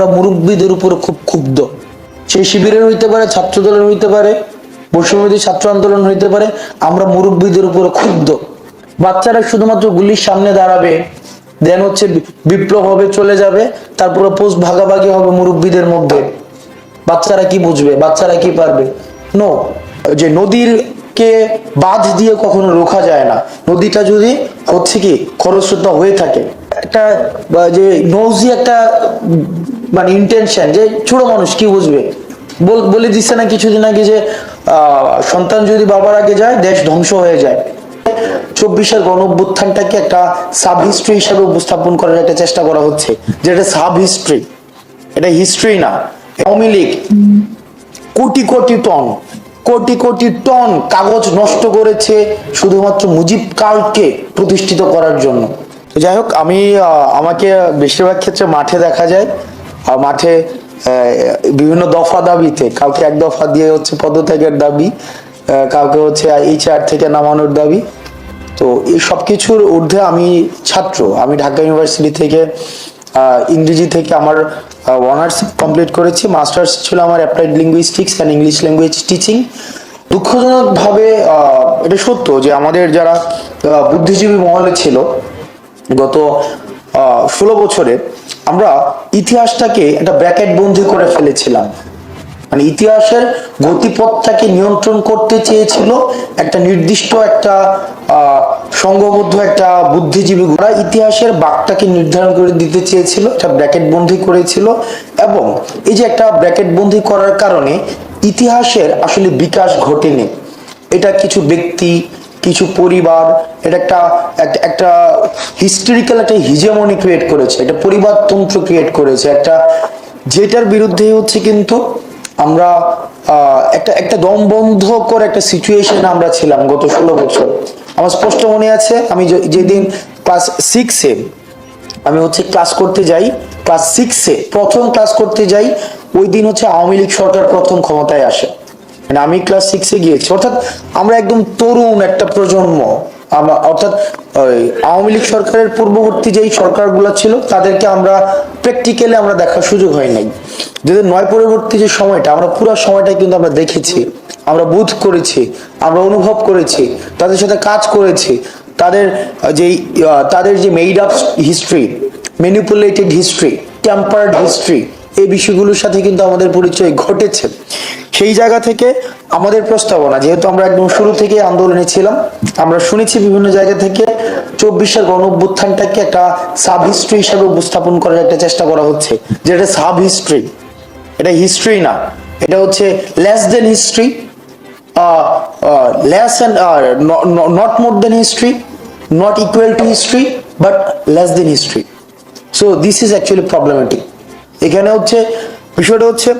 আমরা মুরব্বীদের উপরে খুব ক্ষুব্ধ। সেই শিবিরের হইতে পারে ছাত্র দলের হইতে পারে বৈষম্যবিধি ছাত্র আন্দোলন হইতে পারে, আমরা মুরব্বীদের উপরে ক্ষুব্ধ। বাচ্চারা শুধুমাত্র গুলির সামনে দাঁড়াবে দেন হচ্ছে বিপ্লব হবে, চলে যাবে, তারপরে পোস্ট ভাগাভাগি হবে মুরব্বীদের মধ্যে। বাচ্চারা কি বুঝবে? বাচ্চারা কি পারবে? নো যে নদীর কে বাঁধ দিয়ে কখনো রোখা যায় না। নদীটা যদি হচ্ছে কি, খরস্রোতা হয়ে থাকে, একটা যে নৌজি একটা মানে ইন্টেনশন যে ছোট মানুষ কি বুঝবে? বলে দিচ্ছে না কিছুদিন আগে যে সন্তান যদি বাবার আগে যায়, দেশ ধ্বংস হয়ে যায়। চব্বিশের একটা সাব হিস্ট্রি হিসাবে উপস্থাপন করার একটা চেষ্টা করা হচ্ছে? যেটা সাব হিস্ট্রি এটা হিস্ট্রি না। কোটি কোটি টন, কোটি কোটি টন কাগজ নষ্ট করেছে শুধুমাত্র মুজিব কালকে প্রতিষ্ঠিত করার জন্য। যাই হোক, আমি আমাকে বেশিরভাগ ক্ষেত্রে মাঠে দেখা যায়। মাঠে বিভিন্ন দফা দাবিতে, কাউকে এক দফা দিয়ে হচ্ছে পদত্যাগের দাবি কাউকে হচ্ছে এইচআর থেকে নামানোর দাবি। তো এই সব কিছুর ঊর্ধ্বে আমি ছাত্র, আমি ঢাকা ইউনিভার্সিটি থেকে ইংরেজি থেকে আমার অনার্স কমপ্লিট করেছি। মাস্টার্স ছিল আমার applied linguistics and English language teaching দুঃখজনকভাবে এটা সত্য যে আমাদের যারা বুদ্ধিজীবী মহলে ছিল, গত ষোলো বছরে আমরা ইতিহাসটাকে একটা ব্র্যাকেট বন্দি করে ফেলেছিলাম। মানে ইতিহাসের গতিপথটাকে নিয়ন্ত্রণ করতে চেয়েছিল একটা নির্দিষ্ট একটা সংঘবদ্ধ একটা বুদ্ধিজীবী ওরা ইতিহাসের বাঘটাকে নির্ধারণ করে দিতে চেয়েছিল, একটা ব্র্যাকেট বন্দি করেছিল এবং এই যে একটা ব্র্যাকেট বন্দি করার কারণে ইতিহাসের আসলে বিকাশ ঘটেনি। এটা কিছু ব্যক্তি কিছু পরিবার, এটা একটা, একটা- হিস্টোরিক্যাল একটা হিজেমনি ক্রিয়েট করেছে, একটা পরিবারতন্ত্র ক্রিয়েট করেছে, একটা, যেটার বিরুদ্ধে হচ্ছে কিন্তু আমরা একটা একটা একটা দমবন্ধকর একটা সিচুয়েশনে আমরা ছিলাম গত ষোলো বছর। আমার স্পষ্ট মনে আছে, আমি যেদিন ক্লাস সিক্সে আমি হচ্ছে ক্লাস করতে যাই ক্লাস সিক্সে প্রথম ক্লাস করতে যাই, ওই দিন হচ্ছে আওয়ামী লীগ সরকার প্রথম ক্ষমতায় আসে। মানে আমি ক্লাস সিক্সে গিয়েছি। অর্থাৎ আমরা একদম তরুণ একটা প্রজন্ম। অর্থাৎ আওয়ামী লীগ সরকারের পূর্ববর্তী যেই সরকারগুলো ছিল তাদেরকে আমরা প্র্যাকটিক্যালি আমরা দেখার সুযোগ হয় নাই। যদি নয় পরবর্তী যে সময়টা আমরা পুরো সময়টা কিন্তু আমরা দেখেছি আমরা বুধ করেছি আমরা অনুভব করেছি তাদের সাথে কাজ করেছি তাদের আহ, তাদের যে made up history manipulated history tampered history এই বিষয়গুলোর সাথে কিন্তু আমাদের পরিচয় ঘটেছে। সেই জায়গা থেকে আমাদের প্রস্তাবনা, যেহেতু আমরা একদম শুরু থেকে আন্দোলনে ছিলাম, আমরা শুনেছি বিভিন্ন জায়গা থেকে চব্বিশের গণ অভ্যুত্থানটাকে একটা সাব হিস্ট্রি হিসাবে উপস্থাপন করার একটা চেষ্টা করা হচ্ছে। যেটা সাব হিস্ট্রি এটা হিস্ট্রি না, এটা হচ্ছে less than history less and not more than history not equal to history but less than history so this is actually problematic এখানে হচ্ছে, বিষয়টা হচ্ছে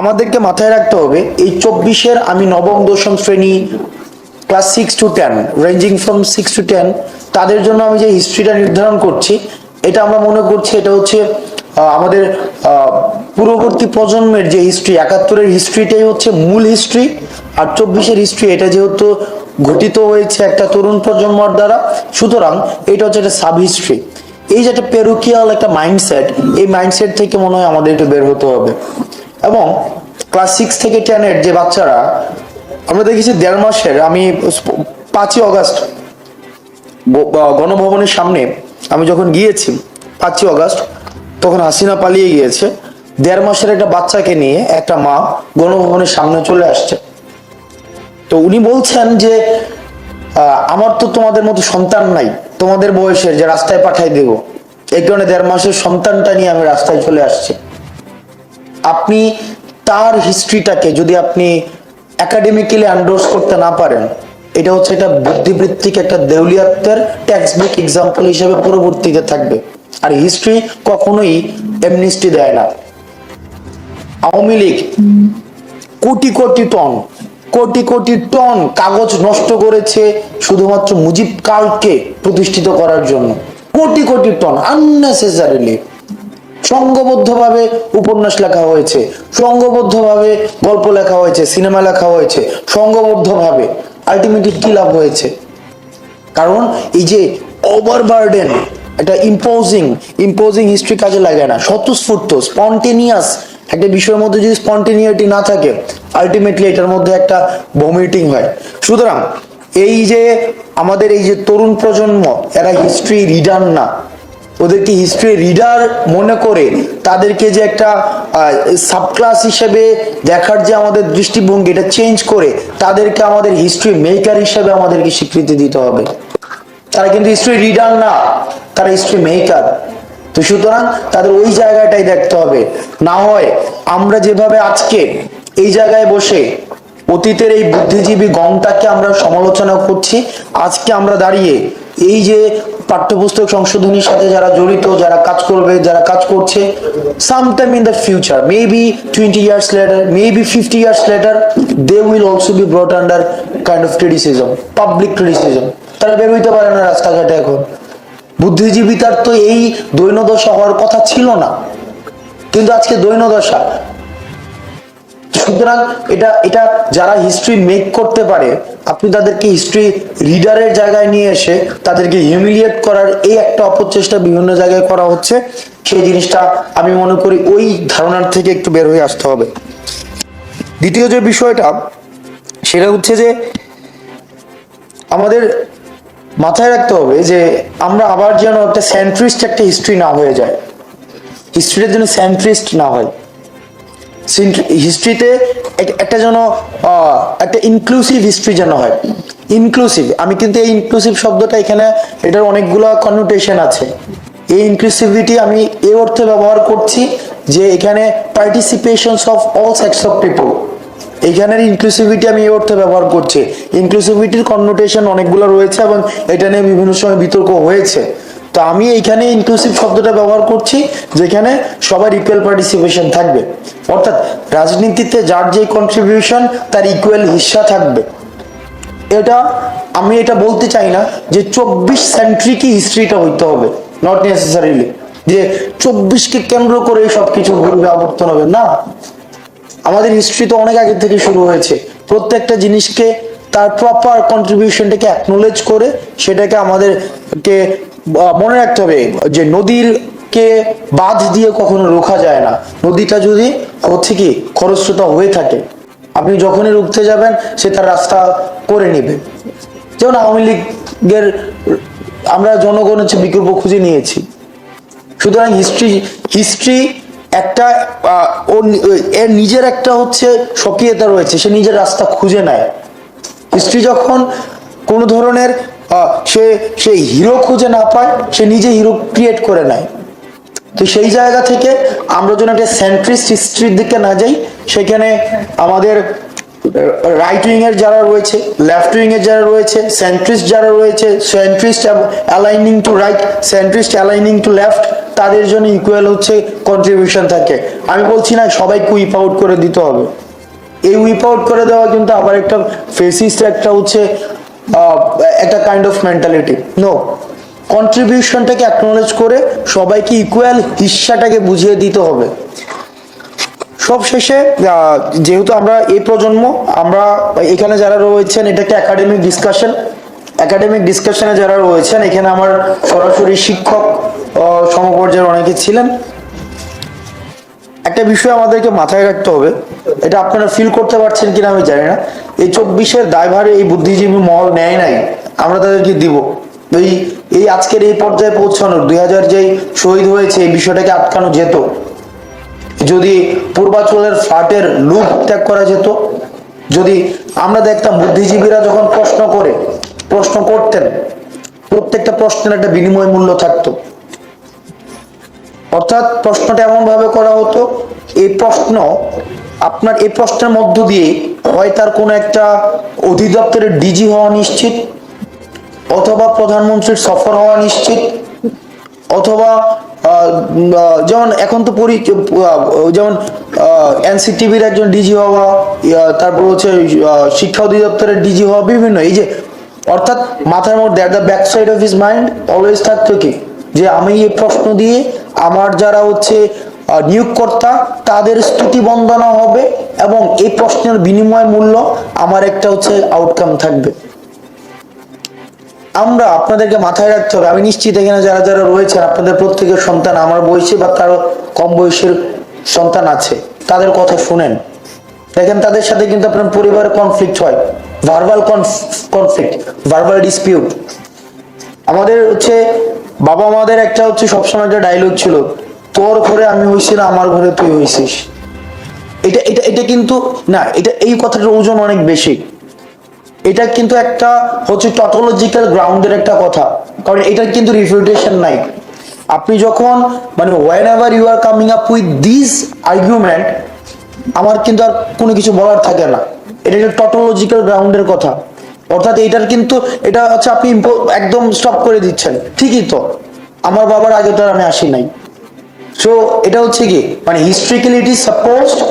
আমাদেরকে মাথায় রাখতে হবে, এই চব্বিশের আমি নবম, দশম শ্রেণি class six to ten ranging from six to ten তাদের জন্য আমি যে হিস্ট্রিটা নির্ধারণ করছি, এটা আমরা মনে করছি এটা হচ্ছে আমাদের পূর্ববর্তী প্রজন্মের যে হিস্ট্রি একাত্তরের হিস্ট্রিটাই হচ্ছে মূল হিস্ট্রি আর চব্বিশের হিস্ট্রি এটা যেহেতু ঘটিত হয়েছে একটা তরুণ প্রজন্মর দ্বারা, সুতরাং এটা হচ্ছে একটা সাব হিস্ট্রি এই যে একটা পেরুকিয়াল একটা মাইন্ডসেট এই মাইন্ডসেট থেকে মনে হয় আমাদের একটু বের হতে হবে। এবং ক্লাস সিক্স থেকে টেনের যে বাচ্চারা, আমরা দেখেছি দেড় মাসের, আমি পাঁচই অগাস্ট গণভবনের সামনে আমি যখন গিয়েছি, পাঁচই অগাস্ট, তখন হাসিনা পালিয়ে গিয়েছে। দেড় মাসের একটা বাচ্চাকে নিয়ে একটা মা গণভবনের সামনে চলে আসছে। তো উনি বলছেন যে আমার তো তোমাদের মতো সন্তান নাই। তোমাদের বয়সের যে রাস্তায় পাঠাই দেব এই কারণে দেড় মাসের সন্তানটা নিয়ে আমি রাস্তায় চলে আসছি। আপনি তার হিস্ট্রিটাকে যদি আপনি একাডেমিক্যালি আন্ডোর্স করতে না পারেন, এটা হচ্ছে একটা বুদ্ধিবৃত্তিক একটা দেউলিয়াত্বের টেক্সট বুক এক্সাম্পল হিসেবে পরবর্তীতে থাকবে। আর হিস্ট্রি কখনোই এমনিস্টি দেয় না। আওয়ামী লীগ, কোটি কোটি টন কোটি কোটি টন কাগজ নষ্ট করেছে শুধুমাত্র মুজিব কালকে প্রতিষ্ঠিত করার জন্য। কোটি কোটি টন আননেসেসারিলি সংঘবদ্ধভাবে উপন্যাস লেখা হয়েছে সংঘবদ্ধভাবে গল্প লেখা হয়েছে, সিনেমা লেখা হয়েছে সংঘবদ্ধভাবে আলটিমেটলি কি লাভ হয়েছে? কারণ এই যে ওভারবার্ডেন একটা ইম্পোজিং ইম্পোজিং হিস্ট্রি কাজে লাগে না। স্বতঃস্ফূর্ত স্পন্টেনিয়াস একটা বিষয়ের মধ্যে যদি স্পন্টেনিয়াটি না থাকে আলটিমেটলি এটার মধ্যে একটা ভমিটিং হয়। সুতরাং এই যে আমাদের এই যে তরুণ প্রজন্ম, এরা হিস্ট্রি রিডার না। ওদেরকে হিস্ট্রি রিডার মনে করে তাদেরকে যে একটা সাবক্লাস হিসেবে দেখার যে আমাদের দৃষ্টিভঙ্গি, এটা চেঞ্জ করে তাদেরকে আমাদের হিস্ট্রি মেকার হিসেবে আমাদেরকে স্বীকৃতি দিতে হবে। তারা কিন্তু হিস্ট্রি রিডার না, তারা হিস্ট্রি মেকার তো সুতরাং তাদের ওই জায়গাটাই দেখতে হবে। না হয় আমরা যেভাবে আজকে এই জায়গায় বসে অতীতের এই বুদ্ধিজীবী গণটাকে আমরা সমালোচনা করছি, আজকে আমরা দাঁড়িয়ে এই যে পাঠ্যপুস্তক সংশোধনীর সাথে যারা জড়িত, যারা কাজ করবে, যারা কাজ করছে sometime in the future maybe twenty years later maybe fifty years later they will also be brought under kind of criticism public criticism তারা বের হইতে পারে না রাস্তাঘাটে এখন। বুদ্ধিজীবিতার তো এই দৈনদশা হওয়ার কথা ছিল না। কিন্তু আজকে দৈনদশা। সুতরাং এটা এটা যারা হিস্ট্রি মেক করতে পারে, আপনি তাদেরকে হিস্ট্রি রিডারের জায়গায় নিয়ে এসে তাদেরকে হিউমিলিয়েট করার এই একটা অপচেষ্টা বিভিন্ন জায়গায় করা হচ্ছে, সেই জিনিসটা আমি মনে করি ওই ধারণার থেকে একটু বের হয়ে আসতে হবে। দ্বিতীয় যে বিষয়টা, সেটা হচ্ছে যে আমাদের মাথায় রাখতে হবে যে আমরা আবার যেন একটা সেন্ট্রিস্ট একটা হিস্ট্রি না হয়ে যায়। হিস্ট্রিটা যেন সেন্ট্রিস্ট না হয়। হিস্ট্রিতে একটা যেন একটা ইনক্লুসিভ হিস্ট্রি যেন হয়। ইনক্লুসিভ আমি কিন্তু এই ইনক্লুসিভ শব্দটা এখানে, এটার অনেকগুলো কনোটেশন আছে। এই ইনক্লুসিভিটি আমি এ অর্থে ব্যবহার করছি যে এখানে participations of all sex of people এইখানের ইনক্লুসিভিটি আমি এই অর্থে ব্যবহার করছি। ইনক্লুসিভিটির কনোটেশন অনেকগুলো রয়েছে এবং এটা নিয়ে বিভিন্ন সময় বিতর্ক হয়েছে। তো আমি এইখানে ইনক্লুসিভ শব্দটা ব্যবহার করছি, যেখানে সবার ইকুয়াল পার্টিসিপেশন থাকবে। অর্থাৎ রাজনীতিতে যার যে কন্ট্রিবিউশন তার ইকুয়াল হিস্সা থাকবে। এটা আমি এটা বলতে চাই না যে চব্বিশ সেন্ট্রিকই হিস্ট্রিটা হইতে হবে। নট নেসেসারিলি যে চব্বিশকে কেন্দ্র করে সব কিছু ঘুরবে, আবর্তন হবে। না। আমাদের হিস্ট্রি তো অনেক আগে থেকে শুরু হয়েছে। প্রত্যেকটা জিনিসকে তার প্রপার কন্ট্রিবিউশনটাকে অ্যাকনোলেজ করে সেটাকে আমাদেরকে মনে রাখতে হবে যে নদীর কে বাঁধ দিয়ে কখনো রোখা যায় না। নদীটা যদি হচ্ছে কি খরস্রোতা হয়ে থাকে, আপনি যখনই রুখতে যাবেন সে তার রাস্তা করে নেবে। যেমন আওয়ামী লীগের, আমরা জনগণ হচ্ছে বিকল্প খুঁজে নিয়েছি। সুতরাং হিস্ট্রি হিস্ট্রি একটা ওর এর নিজের একটা হচ্ছে সক্রিয়তা রয়েছে, সে নিজের রাস্তা খুঁজে নেয়। স্ত্রী যখন কোনো ধরনের সে সে হিরো খুঁজে না পায়, সে নিজে হিরো ক্রিয়েট করে নেয়। তো সেই জায়গা থেকে আমরা যেন একটা সেন্ট্রিস্ট হিস্ট্রির দিকে না যাই, সেখানে আমাদের রাইট উইং এর যারা রয়েছে লেফট উইং এর যারা রয়েছে সেন্ট্রিস্ট যারা রয়েছে centrist aligning to right centrist aligning to left তাদের জন্য ইকুয়াল হচ্ছে কন্ট্রিবিউশন থাকে। আমি বলছি না সবাইকে উইপ আউট করে দিতে হবে। এই উইপ আউট করে দেওয়া কিন্তু আবার একটা ফেসিস্ট একটা হচ্ছে একটা কাইন্ড অফ মেন্টালিটি নো কন্ট্রিবিউশনটাকে অ্যাকনোলেজ করে সবাইকে ইকুয়াল হিস্সাটাকে বুঝিয়ে দিতে হবে। সব শেষে আহ, যেহেতু আমরা এই প্রজন্ম আমরা এখানে যারা রয়েছেন এটা একটা একাডেমিক ডিসকাশন একাডেমিক ডিসকাশনে যারা রয়েছেন এখানে আমার সরাসরি শিক্ষক সমপর্যায়ের অনেকে ছিলেন। একটা বিষয় আমাদেরকে মাথায় রাখতে হবে এটা আপনারা ফিল করতে পারছেন কিনা আমি জানি না। এই চব্বিশের দায়ভার এই বুদ্ধিজীবী মহল নেয় নাই আমরা তাদেরকে দিব। এই এই আজকের এই পর্যায়ে পৌঁছানোর দুই হাজার যেই শহীদ হয়েছে এই বিষয়টাকে আটকানো যেত যদি পূর্বাচলের ফ্ল্যাটের লুপ ত্যাগ করা যেত, যদি আমরা দেখতাম বুদ্ধিজীবীরা যখন প্রশ্ন করে, প্রশ্ন করতেন, প্রত্যেকটা প্রশ্নের একটা বিনিময় মূল্য থাকতো। অর্থাৎ প্রশ্নটা এমন ভাবে করা হতো, এই প্রশ্ন আপনার এই প্রশ্নের মধ্য দিয়ে হয় তার কোনো একটা অধিদপ্তরের ডিজি হওয়া নিশ্চিত, অথবা প্রধানমন্ত্রীর সফর হওয়া নিশ্চিত, অথবা যেমন এখন তো পরি যেমন এনসিটিভির একজন ডিজি হওয়া তারপর হচ্ছে শিক্ষা অধিদপ্তরের ডিজি হওয়া, বিভিন্ন, এই যে, অর্থাৎ মাথার মধ্যে the back side of his mind always থাকতো কি? যে আমি এই প্রশ্ন দিয়ে আমার যারা হচ্ছে নিয়োগকর্তা, তাদের স্তুতি বন্দনা হবে এবং এই প্রশ্নের বিনিময় মূল্য আমার একটা হচ্ছে আউটকাম থাকবে। আমরা আপনাদেরকে মাথায় রাখতে হবে। আমি নিশ্চিত এখানে যারা যারা রয়েছেন, আপনাদের প্রত্যেকের সন্তান আমার বয়সী বা কারও কম বয়সের সন্তান আছে, তাদের কথা শুনেন। দেখেন, তাদের সাথে কিন্তু আপনার পরিবারে কনফ্লিক্ট হয় ভার্বাল কনফ্লিক্ট ভার্বাল ডিসপিউট আমাদের হচ্ছে বাবা মাদের একটা হচ্ছে সবসময় একটা ডায়লগ ছিল, তোর ঘরে আমি হয়েছি না, আমার ঘরে তুই হয়েছিস এটা এটা এটা কিন্তু না, এটা এই কথাটার ওজন অনেক বেশি। এটা কিন্তু একটা হচ্ছে টটোলজিক্যাল গ্রাউন্ডের একটা কথা। কারণ এটার কিন্তু রিফিউটেশন নাই। আপনি যখন মানে whenever you are coming up with this argument আমার কিন্তু আর কোনো কিছু বলার থাকে না। এটা একটা টটোলজিক্যাল গ্রাউন্ডের কথা। অর্থাৎ এটার কিন্তু, এটা হচ্ছে আপনি একদম স্টপ করে দিচ্ছেন। ঠিকই তো। আমার বাবার আগে তো আমি আসি নাই। সো এটা হচ্ছে কি? মানে historically it is supposed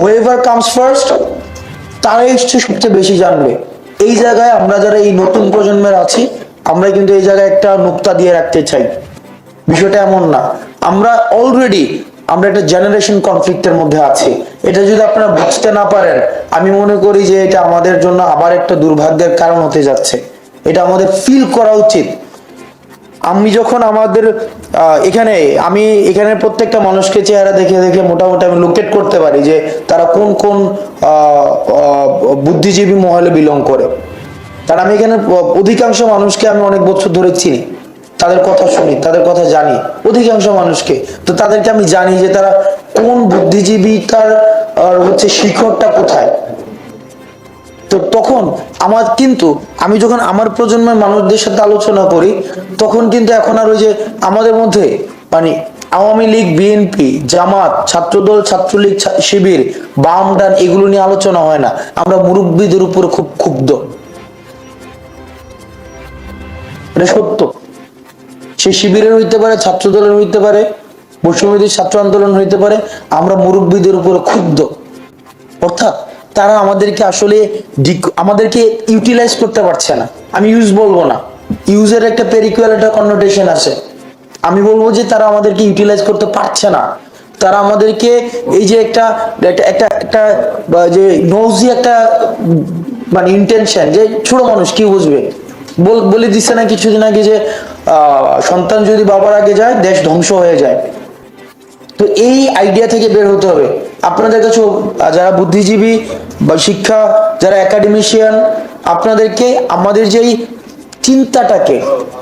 whoever comes first তারাই হচ্ছে সবচেয়ে বেশি জানবে। এই জায়গায় আমরা যারা এই নতুন প্রজন্মের আছি আমরা কিন্তু এই জায়গায় একটা নুক্তা দিয়ে রাখতে চাই। বিষয়টা এমন না। আমরা অলরেডি আমরা একটা জেনারেশন কনফ্লিক্টের মধ্যে আছি। এটা যদি আপনারা বুঝতে না পারেন, আমি মনে করি যে এটা আমাদের জন্য আবার একটা দুর্ভাগ্যের কারণ হতে যাচ্ছে। এটা আমাদের ফিল করা উচিত। আমি যখন আমাদের এখানে, আমি এখানে প্রত্যেকটা মানুষকে চেহারা দেখে দেখে মোটামুটি আমি লোকেট করতে পারি যে তারা কোন কোন বুদ্ধিজীবী মহলে বিলং করে। কারণ আমি এখানে অধিকাংশ মানুষকে আমি অনেক বছর ধরে চিনি। তাদের কথা শুনি, তাদের কথা জানি, অধিকাংশ মানুষকে। তো তাদেরকে আমি জানি যে তারা কোন বুদ্ধিজীবিতার হচ্ছে শিখরটা কোথায়। তো তখন আমার কিন্তু, আমি যখন আমার প্রজন্মের মানুষদের সাথে আলোচনা করি, তখন কিন্তু এখন আর ওই যে আমাদের মধ্যে মানে আওয়ামী লীগ বিএনপি জামাত, ছাত্রদল, ছাত্রলীগ শিবির, বাম, ডান, এগুলো নিয়ে আলোচনা হয় না। আমরা মুরব্বীদের উপর খুব ক্ষুব্ধ। এটা সত্য। সে শিবিরের হইতে পারে, ছাত্রদলের হইতে পারে বৈষম্যদের ছাত্র আন্দোলন হইতে পারে, আমরা মুরব্বীদের উপর ক্ষুব্ধ। অর্থাৎ তারা আমাদেরকে আসলে আমাদেরকে ইউটিলাইজ করতে পারছে না। আমি ইউজ বলব না। ইউজের একটা পেরিকুয়াল একটা কন্নোটেশন আছে। আমি বলব যে তারা আমাদেরকে ইউটিলাইজ করতে পারছে না। তারা আমাদেরকে এই যে একটা একটা একটা যে নৌজি একটা মানে ইন্টেনশন যে ছোট মানুষ কি বুঝবে? বল দিচ্ছে না কিছুদিন আগে যে সন্তান যদি বাবার আগে যায়, দেশ ধ্বংস হয়ে যায়। তো এই আইডিয়া থেকে বের হতে হবে। আপনাদের কাছে যারা বুদ্ধিজীবী বা শিক্ষা, যারা একাডেমিশিয়ান আপনাদেরকে আমাদের যেই চিন্তাটাকে,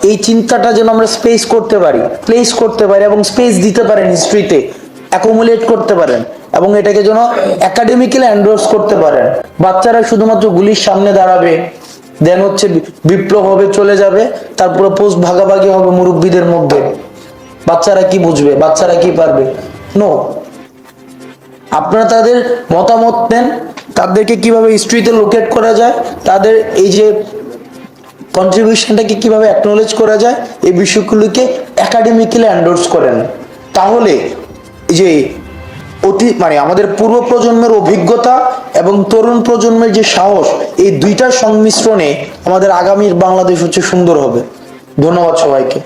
এই চিন্তাটা যেন আমরা স্পেস করতে পারি প্লেস করতে পারি এবং স্পেস দিতে পারেন হিস্ট্রিতে অ্যাকোমুলেট করতে পারেন এবং এটাকে যেন একাডেমিক্যালি এন্ডোর্স করতে পারেন। বাচ্চারা শুধুমাত্র গুলির সামনে দাঁড়াবে দেন হচ্ছে বিপ্লব হবে, চলে যাবে তারপরে পোস্ট ভাগাভাগি হবে মুরব্বীদের মধ্যে। বাচ্চারা কি বুঝবে? বাচ্চারা কি পারবে? নো আপনারা তাদের মতামত নেন তাদেরকে কীভাবে হিস্ট্রিতে লোকেট করা যায়, তাদের এই যে কন্ট্রিবিউশনটাকে কীভাবে অ্যাকনোলেজ করা যায়, এই বিষয়গুলোকে একাডেমিক্যালি এন্ডোর্স করেন। তাহলে যে অতি মানে আমাদের পূর্ব প্রজন্মের অভিজ্ঞতা এবং তরুণ প্রজন্মের যে সাহস, এই দুইটার সংমিশ্রণে আমাদের আগামীর বাংলাদেশ হচ্ছে সুন্দর হবে। ধন্যবাদ সবাইকে।